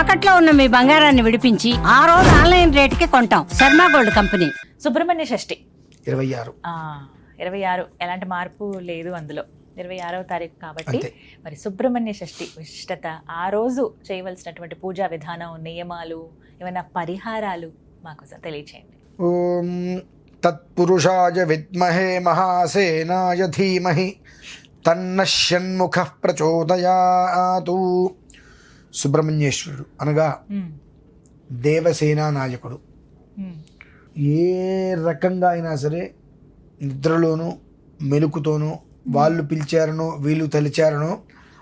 తాకట్లో ఉన్న మీ బంగారాన్ని విడిపించి ఆ రోజు ఆన్లైన్ రేటుకి కొంటాం. Sharma gold company. సుబ్రహ్మణ్య షష్ఠి. ఇరవై ఆరు ఆ, ఇరవై ఆరు ఎలాంటి మార్పు లేదు అందులో. ఇరవై ఆరవ తారీఖు కాబట్టి. మరి సుబ్రహ్మణ్య షష్ఠి విశిష్టత ఆ రోజు చేయవలసినటువంటి పూజా విధానం నియమాలు ఏమైనా పరిహారాలు మాకు తెలియచేయండి. ఓం తత్పురుషాయ విద్మహే మహాసేనాయ ధీమహి. తన్న షణ్ముఖ ప్రచోదయాతు. సుబ్రహ్మణ్యేశ్వరుడు అనగా దేవసేనా నాయకుడు. ఏ రకంగా అయినా సరే నిద్రలోనూ మెలుకుతోనూ వాళ్ళు పిలిచారనో వీళ్ళు తలిచారనో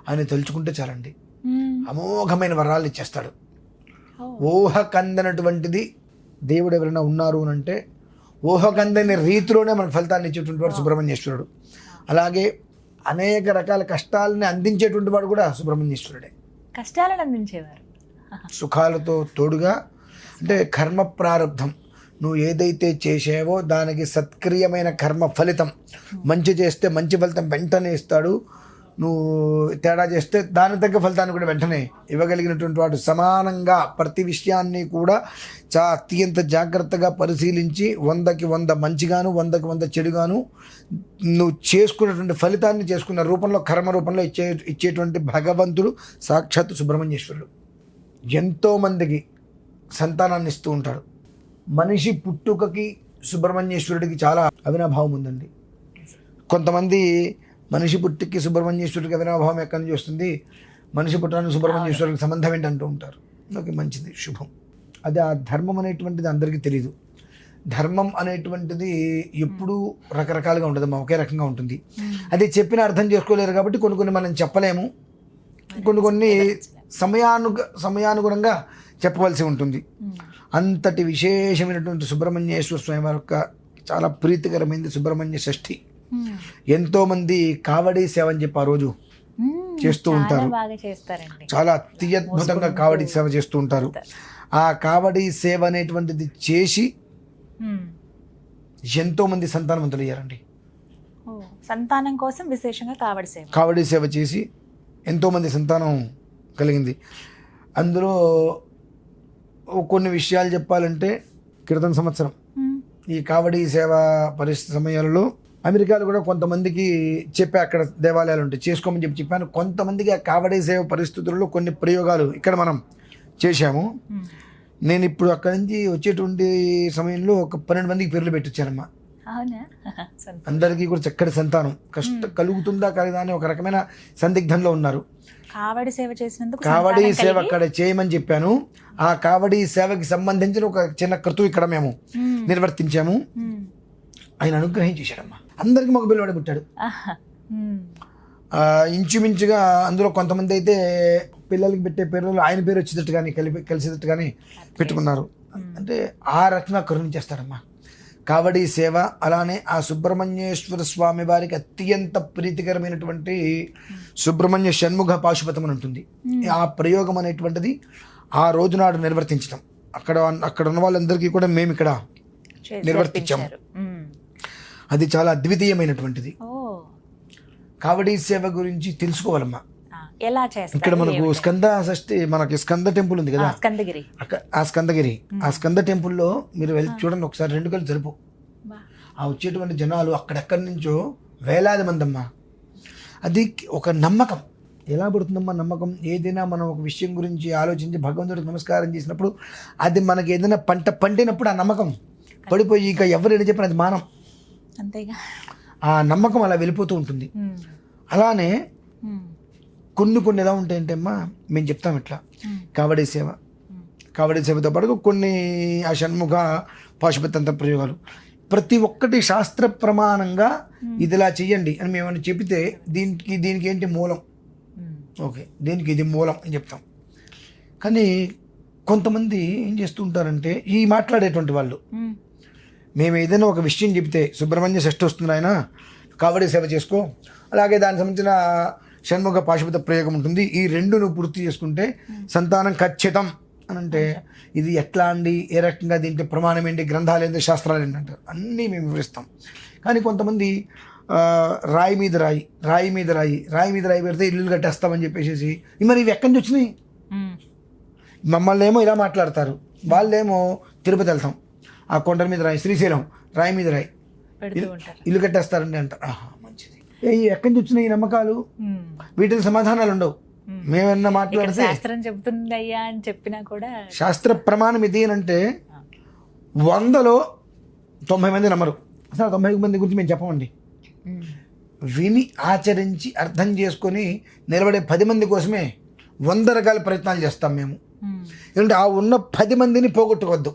ఆయన తలుచుకుంటే చాలండి. అమోఘమైన వరాలు ఇచ్చేస్తాడు. ఊహ కందనటువంటిది దేవుడు ఎవరైనా ఉన్నారు అని అంటే ఊహ కందని రీతిలోనే మనకు ఫలితాన్ని ఇచ్చేటువంటి వాడు సుబ్రహ్మణ్యేశ్వరుడు. అలాగే అనేక రకాల కష్టాలని అందించేటువంటి వాడు కూడా సుబ్రహ్మణ్యేశ్వరుడే. కష్టాలను అందించేవారు సుఖాలతో తోడుగా అంటే కర్మ ప్రారంధం నువ్వు ఏదైతే చేసావో దానికి సత్క్రియమైన కర్మ ఫలితం. మంచి చేస్తే మంచి ఫలితం వెంటనే ఇస్తాడు. నువ్వు తేడా చేస్తే దాని తగ్గ ఫలితాన్ని కూడా వెంటనే ఇవ్వగలిగినటువంటి వాడు సమానంగా ప్రతి విషయాన్ని కూడా చా అత్యంత జాగ్రత్తగా పరిశీలించి వందకి వంద మంచిగాను వందకి వంద చెడుగాను నువ్వు చేసుకున్నటువంటి ఫలితాన్ని చేసుకున్న రూపంలో కర్మ రూపంలో ఇచ్చే ఇచ్చేటువంటి భగవంతుడు సాక్షాత్ సుబ్రహ్మణ్యేశ్వరుడు. ఎంతోమందికి సంతానాన్ని ఇస్తూ ఉంటాడు. మనిషి పుట్టుకకి సుబ్రహ్మణ్యేశ్వరుడికి చాలా అవినాభావం ఉందండి. కొంతమంది మనిషి పుట్టుకి సుబ్రహ్మణ్యేశ్వరుడికి అవినాభావం ఎక్కడి నుంచి వస్తుంది? మనిషి పుట్టడానికి సుబ్రహ్మణ్యేశ్వరుడికి సంబంధం ఏంటి అంటూ ఉంటారు. ఓకే మంచిది శుభం. అది ఆ ధర్మం అనేటువంటిది అందరికీ తెలియదు ధర్మం అనేటువంటిది ఎప్పుడూ రకరకాలుగా ఉంటుంది ఒకే రకంగా ఉంటుంది. అది చెప్పిన అర్థం చేసుకోలేరు కాబట్టి కొన్ని కొన్ని మనం చెప్పలేము. కొన్ని కొన్ని సమయానుగ సమయానుగుణంగా చెప్పవలసి ఉంటుంది. అంతటి విశేషమైనటువంటి సుబ్రహ్మణ్యేశ్వర స్వామి యొక్క చాలా ప్రీతికరమైనది సుబ్రహ్మణ్య షష్ఠి. ఎంతోమంది కావడి సేవ అని చెప్పి ఆ రోజు ఉమ్, చేస్తూ ఉంటారు. చాలా అత్యద్భుతంగా కావడి సేవ చేస్తూ ఉంటారు. ఆ కావడి సేవ అనేటువంటిది చేసి ఉమ్. ఎంతోమంది సంతానవంతులు అయ్యారండి. సంతానం కోసం విశేషంగా కావడి సేవ. కావడి సేవ చేసి ఎంతోమంది సంతానం కలిగింది. అందులో కొన్ని విషయాలు చెప్పాలంటే క్రితం సంవత్సరం ఈ కావడి సేవ పరిస్థితి సమయాలలో అమెరికాలో కూడా కొంతమందికి చెప్పా అక్కడ దేవాలయాలు ఉంటాయి. చేసుకోమని చెప్పి చెప్పాను. కొంతమందికి ఆ కావడి సేవ పరిస్థితుల్లో కొన్ని ప్రయోగాలు ఇక్కడ మనం చేశాము. నేను ఇప్పుడు అక్కడి నుంచి వచ్చేటువంటి సమయంలో ఒక పన్నెండు మందికి పేర్లు పెట్టించానమ్మా. అందరికీ కూడా చక్కటి సంతానం. కష్ట కలుగుతుందా కలదా అని ఒక రకమైన సందిగ్ధంలో ఉన్నారు. కావడి సేవ చేసినందుకు కావడి సేవ అక్కడ చేయమని చెప్పాను. ఆ కావడి సేవకి సంబంధించిన ఒక చిన్న క్రతువు ఇక్కడ మేము నిర్వర్తించాము. ఆయన అనుగ్రహించేశాడమ్మా అందరికి మగ పిల్లవాడు పుట్టాడు. ఇంచుమించుగా అందులో కొంతమంది అయితే పిల్లలకి పెట్టే పేర్లలో ఆయన పేరు వచ్చేటట్టు కానీ కలిపి కలిసేటట్టు కానీ పెట్టుకున్నారు. అంటే ఆ రకంగా కరుణించేస్తాడమ్మా. కావడి సేవ అలానే ఆ సుబ్రహ్మణ్యేశ్వర స్వామి వారికి అత్యంత ప్రీతికరమైనటువంటి సుబ్రహ్మణ్య షణ్ముఖ పాశుపతం అని ఉంటుంది. ఆ ప్రయోగం అనేటువంటిది ఆ రోజునాడు నిర్వర్తించడం అక్కడ అక్కడ ఉన్న వాళ్ళందరికీ కూడా మేము ఇక్కడ నిర్వర్తించాము. అది చాలా అద్వితీయమైనటువంటిది. కావడి సేవ గురించి తెలుసుకోవాలమ్మా. ఎలా చేస్తారు? ఇక్కడ మనకు? స్కంద షష్ఠి మనకి స్కంద టెంపుల్ ఉంది కదా? స్కందగిరి. ఆ స్కందగిరి. ఆ స్కంద టెంపుల్లో మీరు వెళ్ళి చూడండి ఒకసారి రెండు కళ్ళు జరుపు. ఆ వచ్చేటువంటి జనాలు అక్కడెక్కడి నుంచో వేలాది మంది అమ్మా. అది ఒక నమ్మకం. ఎలా పడుతుందమ్మా నమ్మకం? ఏదైనా మనం ఒక విషయం గురించి ఆలోచించి భగవంతుడికి నమస్కారం చేసినప్పుడు అది మనకి ఏదైనా పంట పండినప్పుడు ఆ నమ్మకం పడిపోయి ఇక ఎవరు ఏం చెప్పిన అది మానం. అంతేగా. ఆ నమ్మకం అలా వెళ్ళిపోతూ ఉంటుంది. అలానే కొన్ని కొన్ని ఎలా ఉంటాయంటే అమ్మా మేము చెప్తాం ఇట్లా. కావడి సేవ. కావడి సేవతో పాటు కొన్ని ఆ షణ్ముఖ పాశుపతంత్ర ప్రయోగాలు. ప్రతి ఒక్కటి శాస్త్ర ప్రమాణంగా ఇది ఇలా చెయ్యండి అని మేము ఏమైనా చెబితే దీనికి దీనికి ఏంటి మూలం? ఓకే దీనికి ఇది మూలం అని చెప్తాం. కానీ కొంతమంది ఏం చేస్తూ ఉంటారంటే ఈ మాట్లాడేటువంటి వాళ్ళు. మేము ఏదైనా ఒక విషయం చెప్తే సుబ్రహ్మణ్య షష్ఠి వస్తుంది ఆయన కావడి సేవ చేసుకో. అలాగే దానికి సంబంధించిన షణ్ముఖ పాశుపత ప్రయోగం ఉంటుంది. ఈ రెండు నువ్వు పూర్తి చేసుకుంటే సంతానం ఖచ్చితం అని అంటే ఇది ఎట్లా అండి? ఏ రకంగా దీంట్లో ప్రమాణం ఏంటి? గ్రంథాలు ఏంటి? శాస్త్రాలు ఏంటి అంటారు. అన్నీ మేము వివరిస్తాం. కానీ కొంతమంది రాయి మీద రాయి రాయి మీద రాయి రాయి మీద రాయి పెడితే ఇల్లు కట్టేస్తామని చెప్పేసి మరి ఇవి ఎక్కడి నుంచి వచ్చినాయి. మమ్మల్ని ఏమో ఇలా మాట్లాడతారు. వాళ్ళేమో తిరుపతి వెళ్తాం. ఆ కొండ మీద రాయి శ్రీశైలం రాయి మీద రాయి ఇల్లు కట్టేస్తారండి అంటారు ఆహా మంచిది ఎక్కడి నుంచి వచ్చిన ఈ నమ్మకాలు. వీటికి సమాధానాలు ఉండవు. మేమన్నా మాట్లాడితే శాస్త్రం చెబుతుంది అయ్యా అని చెప్పినా కూడా శాస్త్ర ప్రమాణం ఇది అంటే వందలో తొంభై మంది నమ్మరు అసలు తొంభై మంది గురించి మేము చెప్పమండి. విని ఆచరించి అర్థం చేసుకొని నిలబడే పది మంది కోసమే వంద రకాల ప్రయత్నాలు చేస్తాం మేము. ఎందుకంటే ఆ ఉన్న పది మందిని పోగొట్టుకోవద్దు.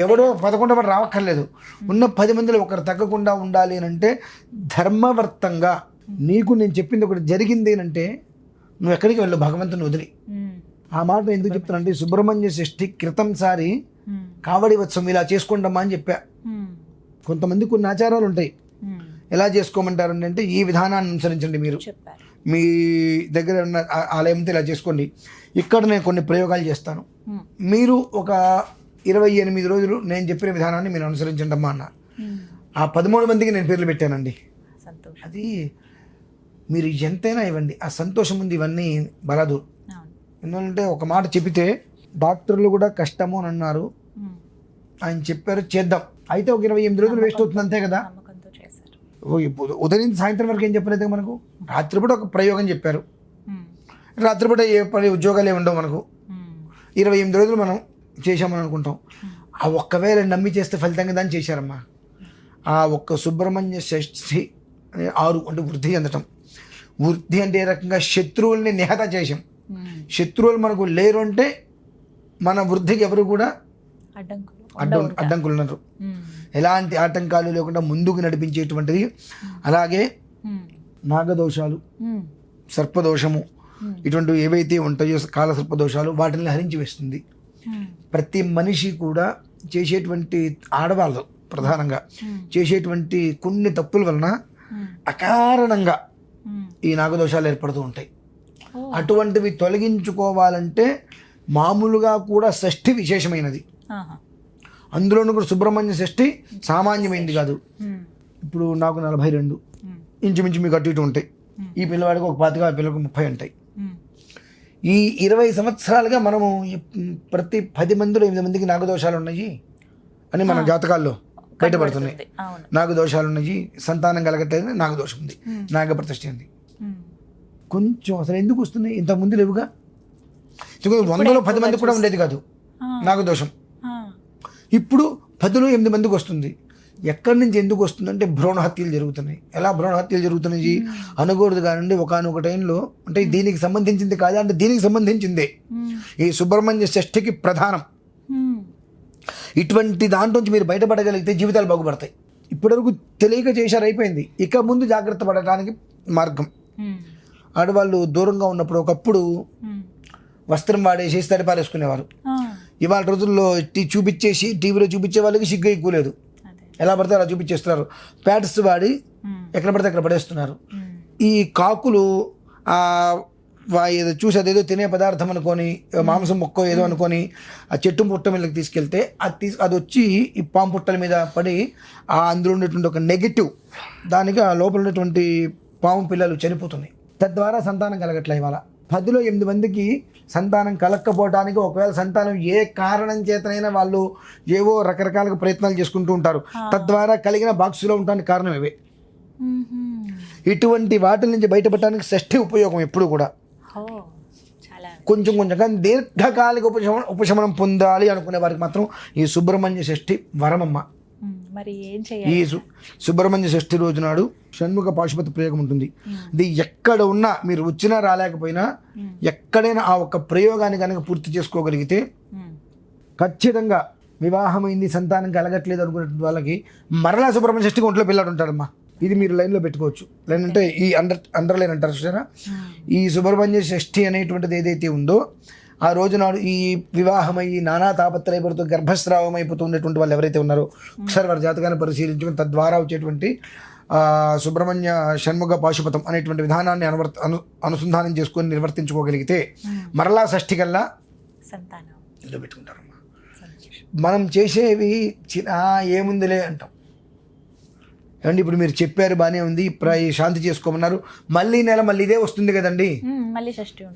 ఎవడో పదకొండు వాడు రావక్కర్లేదు ఉన్న పది మందిలో ఒకరు తగ్గకుండా ఉండాలి అని అంటే ధర్మవర్తంగా నీకు నేను చెప్పింది ఒకటి జరిగింది అంటే నువ్వు ఎక్కడికి వెళ్ళు భగవంతుని వదిలి. ఆ మాట ఎందుకు చెప్తానంటే సుబ్రహ్మణ్య షష్ఠి క్రితం సారి. కావడి వత్సం ఇలా చేసుకోండమ్మా అని చెప్పా. కొంతమంది కొన్ని ఆచారాలు ఉంటాయి. ఎలా చేసుకోమంటారండి అంటే ఈ విధానాన్ని అనుసరించండి మీరు మీ దగ్గర ఉన్న ఆలయంతో ఇలా చేసుకోండి ఇక్కడ నేను కొన్ని ప్రయోగాలు చేస్తాను. మీరు ఒక ఇరవై ఎనిమిది రోజులు నేను చెప్పిన విధానాన్ని మీరు అనుసరించండి అమ్మా. ఆ పదమూడు మందికి నేను పేర్లు పెట్టానండి. సంతోషం. అది మీరు ఎంతైనా ఇవ్వండి. ఆ సంతోషం ఉంది ఇవన్నీ బలదు. ఎందుకంటే ఒక మాట చెబితే డాక్టర్లు కూడా కష్టము అని అన్నారు. ఆయన చెప్పారు చేద్దాం. అయితే ఒక ఇరవై ఎనిమిది రోజులు వేస్ట్ అవుతుంది అంతే కదా. ఉదయం నుంచి సాయంత్రం వరకు ఏం చెప్పలేదు మనకు? రాత్రిపూట ఒక ప్రయోగం చెప్పారు. రాత్రిపూట ఏ పని ఉద్యోగాలు ఏమి ఉండవు మనకు. ఇరవై ఎనిమిది రోజులు మనం చేశామని అనుకుంటాం ఆ ఒక్కవేళ నమ్మి చేస్తే ఫలితంగా దాన్ని చేశారమ్మా ఆ ఒక్క సుబ్రహ్మణ్య షష్ఠి ఆరు అంటే వృద్ధి చెందటం వృద్ధి అంటే ఏ రకంగా శత్రువుల్ని నిహత చేశాం. శత్రువులు మనకు లేరు అంటే మన వృద్ధికి ఎవరు కూడా అడ్డం అడ్డంకులు ఉన్నారు. ఎలాంటి ఆటంకాలు లేకుండా ముందుకు నడిపించేటువంటిది అలాగే. నాగదోషాలు. సర్పదోషము. ఇటువంటి ఏవైతే ఉంటాయో కాల సర్పదోషాలు వాటిని హరించి వేస్తుంది. ప్రతి మనిషి కూడా చేసేటువంటి ఆడవాళ్ళు ప్రధానంగా చేసేటువంటి కొన్ని తప్పుల వలన ఉమ్. అకారణంగా ఉమ్. ఈ నాగదోషాలు ఏర్పడుతూ ఉంటాయి. అటువంటివి తొలగించుకోవాలంటే మామూలుగా కూడా షష్ఠి విశేషమైనది. అందులోనూ కూడా సుబ్రహ్మణ్య షష్ఠి సామాన్యమైనది కాదు. ఇప్పుడు నాకు నలభై రెండు. ఇంచుమించు మీకు అటు ఇటు ఉంటాయి ఈ పిల్లవాడికి ఒక పాతిక ఆ పిల్లలకు ముప్పై ఉంటాయి. ఈ ఇరవై సంవత్సరాలుగా మనము ప్రతి పది మందిలో ఎనిమిది మందికి నాగదోషాలు ఉన్నాయి అని మన జాతకాల్లో బయటపడుతున్నాయి. అవును. నాగదోషాలు ఉన్నాయి సంతానం కలగట్లేదు నాగదోషం ఉంది. నాగప్రతిష్ఠ ఉంది. ఉమ్. కొంచెం అసలు ఎందుకు వస్తుంది ఇంత ముందు లేవుగా? వందలో పది మంది కూడా ఉండేది కాదు. నాగదోషం. ఇప్పుడు పదిలో ఎనిమిది మందికి వస్తుంది. ఎక్కడి నుంచి ఎందుకు వస్తుందంటే భ్రూణ హత్యలు జరుగుతున్నాయి. ఎలా భ్రూణ హత్యలు జరుగుతున్నాయి అనకూడదు కానివ్వండి ఒకనొక టైంలో అంటే దీనికి సంబంధించింది కాదా అంటే దీనికి సంబంధించిందే. ఈ సుబ్రహ్మణ్య షష్ఠికి ప్రధానం. ఇటువంటి దాంట్లోంచి మీరు బయటపడగలిగితే జీవితాలు బాగుపడతాయి. ఇప్పటివరకు తెలియక చేశారు అయిపోయింది. ఇక ముందు జాగ్రత్త పడటానికి మార్గం. ఆడవాళ్ళు దూరంగా ఉన్నప్పుడు ఒకప్పుడు. వస్త్రం వాడేసి తడిపారేసుకునేవారు. ఇవాళ రోజుల్లో టీ చూపించేసి టీవీలో చూపించే వాళ్ళకి సిగ్గు ఎక్కువ లేదు. ఎలా పడితే అలా చూపించేస్తున్నారు ప్యాడ్స్ వాడి. ఎక్కడ పడితే అక్కడ పడేస్తున్నారు. ఈ కాకులు ఏదో చూసి అదేదో తినే పదార్థం అనుకొని మాంసం మొక్క ఏదో అనుకొని ఆ చెట్టు పుట్ట మీదకి తీసుకెళ్తే అది తీసు అది వచ్చి ఈ పాము పుట్టల మీద పడి ఆ అందులో ఉన్నటువంటి ఒక నెగిటివ్ దానికి ఆ లోపల ఉన్నటువంటి పాము పిల్లలు చనిపోతున్నాయి తద్వారా సంతానం కలగట్లే ఇవాళ పదిలో ఎనిమిది మందికి సంతానం కలగకపోవడానికి ఒకవేళ సంతానం ఏ కారణం చేతనైనా వాళ్ళు ఏవో రకరకాలుగా ప్రయత్నాలు చేసుకుంటూ ఉంటారు. తద్వారా కలిగిన బాక్సులో ఉండడానికి కారణం ఇవే. ఇటువంటి వాటి నుంచి బయటపడటానికి షష్ఠి ఉపయోగం ఎప్పుడు కూడా. కొంచెం కొంచెం కానీ దీర్ఘకాలిక ఉపశమనం ఉపశమనం పొందాలి అనుకునే వారికి మాత్రం ఈ సుబ్రహ్మణ్య షష్ఠి వరమమ్మ. మరి ఏం ఈ చేయాలి? సు- సుబ్రహ్మణ్య షష్ఠి రోజు నాడు షణ్ముఖ పాశుపతి ప్రయోగం ఉంటుంది. ఇది ఎక్కడ ఉన్నా మీరు వచ్చినా రాలేకపోయినా ఎక్కడైనా ఆ ఒక్క ప్రయోగాన్ని కనుక పూర్తి చేసుకోగలిగితే ఉమ్. ఖచ్చితంగా వివాహమైంది సంతానం కలగట్లేదు అనుకునే వాళ్ళకి మరలా సుబ్రహ్మణ్య షష్ఠికి ఒంట్లో పిల్లడు ఉంటాడమ్మా. ఇది మీరు లైన్లో పెట్టుకోవచ్చు. లైన్ అంటే ఈ అండర్ అండర్ లైన్ అంటారు చూసారా? ఈ సుబ్రహ్మణ్య షష్ఠి అనేటువంటిది ఏదైతే ఉందో ఆ రోజు నాడు ఈ వివాహమై నానా తాపత్రయపడుతూ గర్భస్రావం అయిపోతూ ఉన్నటువంటి వాళ్ళు ఎవరైతే ఉన్నారో ఒకసారి వారి జాతకాన్ని పరిశీలించుకుని తద్వారా వచ్చేటువంటి సుబ్రహ్మణ్య షణ్ముఖ పాశుపతం అనేటువంటి విధానాన్ని అనువర్త అను అనుసంధానం చేసుకొని నిర్వర్తించుకోగలిగితే మరలా షష్ఠి కల్లా సంతోషం. మనం చేసేవి ఏముందిలే అంటాం. ఏమండి ఇప్పుడు మీరు చెప్పారు బాగానే ఉంది ఇప్పుడు శాంతి చేసుకోమన్నారు మళ్ళీ నెల మళ్ళీ ఇదే వస్తుంది కదండి.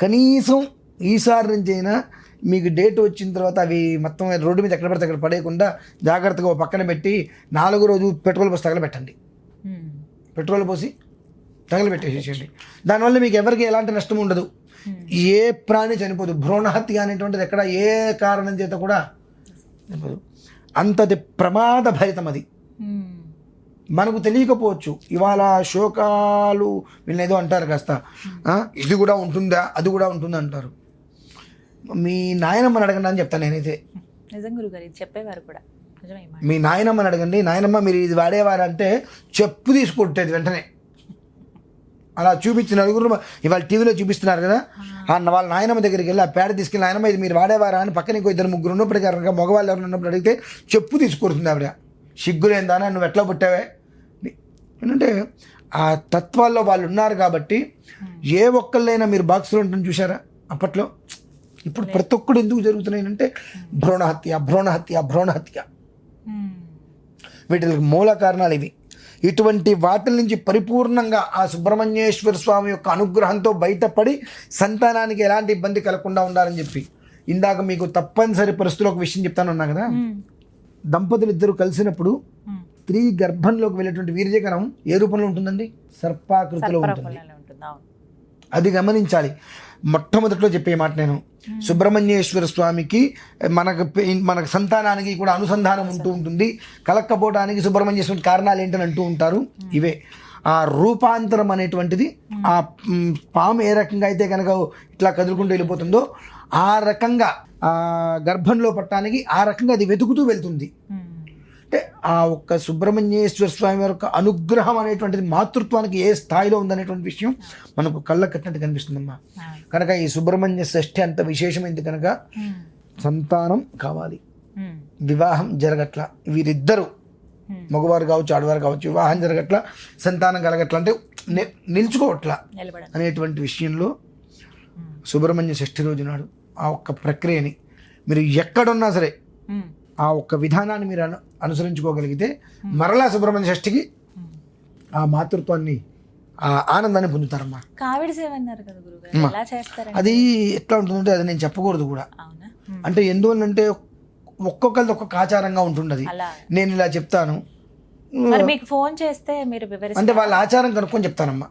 కనీసం ఈసారి నుంచి అయినా మీకు డేట్ వచ్చిన తర్వాత అవి మొత్తం రోడ్డు మీద ఎక్కడ పడితే అక్కడ పడేయకుండా జాగ్రత్తగా ఓ పక్కన పెట్టి నాలుగో రోజు పెట్రోల్ పోసి తగలబెట్టండి. పెట్రోల్ పోసి తగలబెట్టేసేసేయండి. దానివల్ల మీకు ఎవరికి ఎలాంటి నష్టం ఉండదు. ఏ ప్రాణి చనిపోదు. భ్రూణహత్య అనేటువంటిది ఎక్కడ ఏ కారణం చేత కూడా చనిపోదు. అంతటి ప్రమాద భరితం అది. మనకు తెలియకపోవచ్చు. ఇవాళ శోకాలు వీళ్ళేదో అంటారు కాస్త. ఇది కూడా ఉంటుందా? అది కూడా ఉంటుందా అంటారు మీ నాయనమ్మని అడగండి అని చెప్తాను నేనైతే. నిజం గురుగారు ఇది చెప్పేవారు కూడా. మీ నాయనమ్మని అడగండి. నాయనమ్మ మీరు ఇది వాడేవారంటే చెప్పు తీసుకుంటేది వెంటనే. అలా చూపించిన నలుగురు ఇవాళ టీవీలో చూపిస్తున్నారు కదా? ఆ. వాళ్ళ నాయనమ్మ దగ్గరికి వెళ్ళి ఆ పేడ తీసుకెళ్ళి నాయనమ్మ ఇది మీరు వాడేవారా? అని పక్కన ఇంకో ఇద్దరు ముగ్గురు ఉన్నప్పటికీ కనుక మగవాళ్ళు ఎవరు ఉన్నప్పుడు అడిగితే చెప్పు తీసుకొడుతుంది ఆవిడ. సిగ్గులేందానా? నువ్వు ఎట్లా పుట్టావే? ఏంటంటే ఆ తత్వాల్లో వాళ్ళు ఉన్నారు కాబట్టి ఏ ఒక్కళ్ళైనా మీరు బాక్స్లో ఉంటుంది చూసారా అప్పట్లో? ఇప్పుడు ప్రతి ఒక్కడు ఎందుకు జరుగుతున్నాయి అంటే భ్రూణహత్య భ్రూణహత్య. భ్రూణహత్య. వీటికి మూల కారణాలు ఇవి. ఇటువంటి వాటి నుంచి పరిపూర్ణంగా ఆ సుబ్రహ్మణ్యేశ్వర స్వామి యొక్క అనుగ్రహంతో బయటపడి సంతానానికి ఎలాంటి ఇబ్బంది కలగకుండా ఉండాలని చెప్పి. ఇందాక మీకు తప్పనిసరి పరిస్థితుల్లో ఒక విషయం చెప్తానన్నా కదా. దంపతులు ఇద్దరు కలిసినప్పుడు. స్త్రీ గర్భంలోకి వెళ్ళేటువంటి వీర్యకణం ఏ రూపంలో ఉంటుందండి? సర్పాకృతిలో ఉంటుంది. అది గమనించాలి. మొట్టమొదట్లో చెప్పే మాట నేను. సుబ్రహ్మణ్యేశ్వర స్వామికి మనకు మనకు సంతానానికి కూడా అనుసంధానం ఉంటూ ఉంటుంది. కలక్కపోవడానికి సుబ్రహ్మణ్యేశ్వర కారణాలు ఏంటని అంటూ ఉంటారు. ఇవే. ఆ రూపాంతరం అనేటువంటిది ఆ పాము ఏ రకంగా అయితే కనుక ఇట్లా కదులుకుంటూ వెళ్ళిపోతుందో ఆ రకంగా గర్భంలో పట్టడానికి ఆ రకంగా అది వెతుకుతూ వెళ్తుంది. అంటే ఆ ఒక్క సుబ్రహ్మణ్యేశ్వర స్వామి యొక్క అనుగ్రహం అనేటువంటిది మాతృత్వానికి ఏ స్థాయిలో ఉందనేటువంటి విషయం మనకు కళ్ళ కట్టినట్టు కనిపిస్తుందమ్మా. కనుక ఈ సుబ్రహ్మణ్య షష్ఠి అంత విశేషమైంది కనుక. సంతానం కావాలి. వివాహం జరగట్ల వీరిద్దరూ. మగవారు కావచ్చు ఆడవారు కావచ్చు వివాహం జరగట్ల సంతానం కలగట్ల అంటే నిల్చుకోవట్ల అనేటువంటి విషయంలో. సుబ్రహ్మణ్య షష్ఠి రోజు నాడు ఆ ఒక్క ప్రక్రియని మీరు ఎక్కడున్నా సరే. ఆ ఒక్క విధానాన్ని మీరు అను అనుసరించుకోగలిగితే మరలా సుబ్రహ్మణ్య షష్ఠికి. ఆ మాతృత్వాన్ని ఆ ఆనందాన్ని పొందుతారమ్మా. కావిడి సేవ అన్నారు కదా గురుగారు ఎలా చేస్తారండి? అది ఎట్లా ఉంటుందంటే అది నేను చెప్పకూడదు కూడా. అంటే ఎందువల్లంటే ఒక్కొక్కరిది ఒక్కొక్క ఆచారంగా అలా. నేను ఇలా చెప్తాను. మరి మీకు ఫోన్ చేస్తే మీరు అంటే వాళ్ళ ఆచారం కనుక్కొని చెప్తానమ్మా.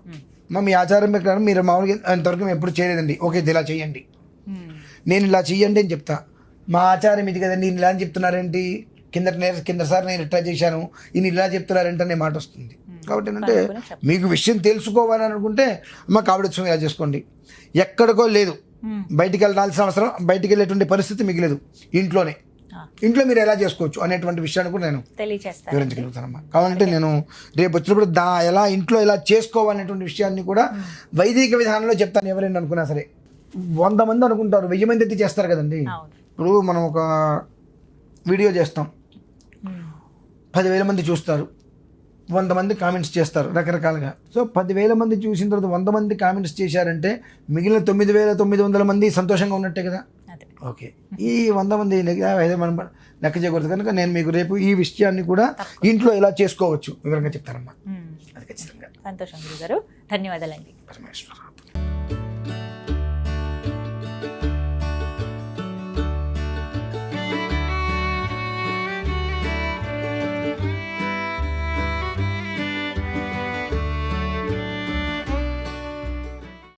అమ్మా మీ ఆచారం ప్రకారం మీరు మామూలుగా అంతవరకు ఎప్పుడు చేయలేదండి. ఓకే ఇది ఇలా చేయండి. నేను ఇలా చెయ్యండి అని చెప్తా. మా ఆచారం ఇది కదండి నేను ఇలా అని చెప్తున్నారేంటి? కింద కిందసారి నేను ఇట్లా చేశాను ఈయన ఇలా చెప్తున్నారంటే అనే మాట వస్తుంది. కాబట్టి ఏంటంటే. మీకు విషయం తెలుసుకోవాలని అనుకుంటే అమ్మ కావిడ ఉత్సవం ఇలా చేసుకోండి. ఎక్కడికో లేదు. బయటికి వెళ్ళాల్సిన అవసరం బయటికి వెళ్ళేటువంటి పరిస్థితి మిగిలేదు. ఇంట్లోనే. ఆ. ఇంట్లో మీరు ఎలా చేసుకోవచ్చు అనేటువంటి విషయాన్ని కూడా నేను వివరించగలుగుతానమ్మా. కావాలంటే నేను రేపు వచ్చినప్పుడు దా ఎలా ఇంట్లో ఎలా చేసుకోవాలనేటువంటి విషయాన్ని కూడా వైదిక విధానంలో చెప్తాను. ఎవరైనా అనుకున్నా సరే. వంద మంది అనుకుంటారు వెయ్యి మంది అయితే చేస్తారు కదండి. ఇప్పుడు మనం ఒక వీడియో చేస్తాం. పదివేల మంది చూస్తారు. వంద మంది కామెంట్స్ చేస్తారు రకరకాలుగా. సో పదివేల మంది చూసిన తర్వాత వంద మంది కామెంట్స్ చేశారంటే మిగిలిన తొమ్మిది వేల తొమ్మిది వందల మంది సంతోషంగా ఉన్నట్టే కదా? ఓకే. ఈ వంద మంది మనం లెక్క చేయకూడదు. కనుక నేను మీకు రేపు ఈ విషయాన్ని కూడా ఇంట్లో ఎలా చేసుకోవచ్చు వివరంగా చెప్తానమ్మా. ఉమ్. అది ఖచ్చితంగా. సంతోషం గురుగారు. ధన్యవాదాలండి. పరమేశ్వర.